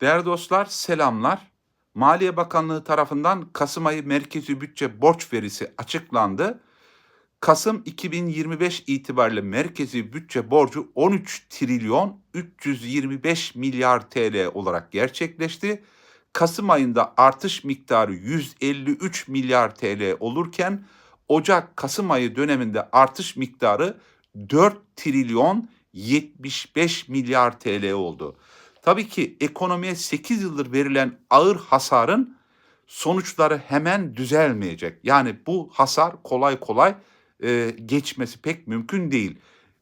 Değerli dostlar selamlar. Maliye Bakanlığı tarafından Kasım ayı merkezi bütçe borç verisi açıklandı. Kasım 2025 itibariyle merkezi bütçe borcu 13 trilyon 325 milyar TL olarak gerçekleşti. Kasım ayında artış miktarı 153 milyar TL olurken Ocak-Kasım ayı döneminde artış miktarı 4 trilyon 75 milyar TL oldu. Tabii ki ekonomiye 8 yıldır verilen ağır hasarın sonuçları hemen düzelmeyecek. Yani bu hasar kolay kolay e, geçmesi pek mümkün değil.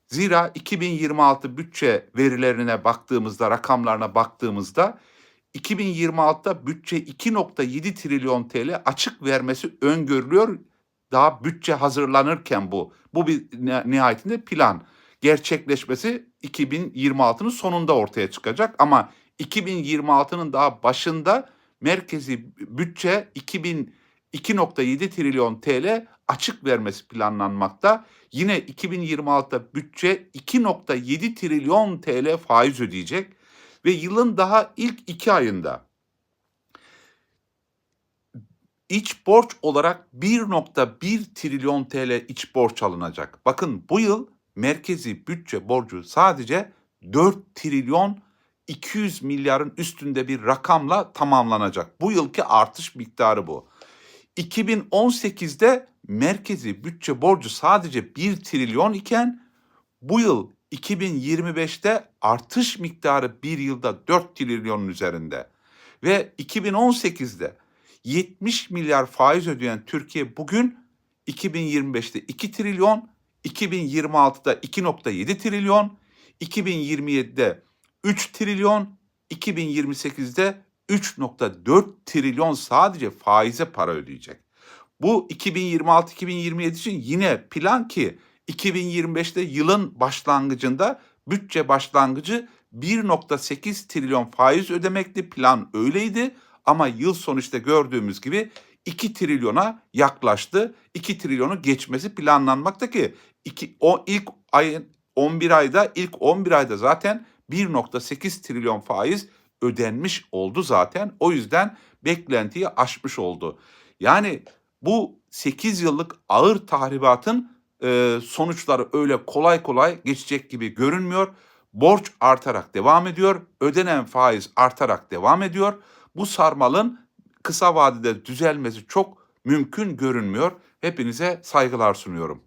Zira 2026 bütçe verilerine baktığımızda, rakamlarına baktığımızda 2026'da bütçe 2.7 trilyon TL açık vermesi öngörülüyor. Daha bütçe hazırlanırken bu. Bu bir nihayetinde plan. Gerçekleşmesi 2026'nın sonunda ortaya çıkacak ama 2026'nın daha başında merkezi bütçe 2000 2.7 trilyon TL açık vermesi planlanmakta. Yine 2026'da bütçe 2.7 trilyon TL faiz ödeyecek ve yılın daha ilk iki ayında iç borç olarak 1.1 trilyon TL iç borç alınacak. Bakın bu yıl merkezi bütçe borcu sadece 4 trilyon 200 milyarın üstünde bir rakamla tamamlanacak. Bu yılki artış miktarı bu. 2018'de merkezi bütçe borcu sadece 1 trilyon iken bu yıl 2025'te artış miktarı bir yılda 4 trilyonun üzerinde. Ve 2018'de 70 milyar faiz ödeyen Türkiye bugün 2025'te 2 trilyon, 2026'da 2.7 trilyon, 2027'de 3 trilyon, 2028'de 3.4 trilyon sadece faize para ödeyecek. Bu 2026-2027 için yine plan ki 2025'te yılın başlangıcında bütçe başlangıcı 1.8 trilyon faiz ödemekti. Plan öyleydi ama yıl sonu işte gördüğümüz gibi 2 trilyona yaklaştı. 2 trilyonu geçmesi planlanmakta ki iki, o ilk ayın 11 ayda ilk 11 ayda zaten 1.8 trilyon faiz ödenmiş oldu zaten. O yüzden beklentiyi aşmış oldu. Yani bu 8 yıllık ağır tahribatın e, sonuçları öyle kolay kolay geçecek gibi görünmüyor. Borç artarak devam ediyor. Ödenen faiz artarak devam ediyor. Bu sarmalın kısa vadede düzelmesi çok mümkün görünmüyor. Hepinize saygılar sunuyorum.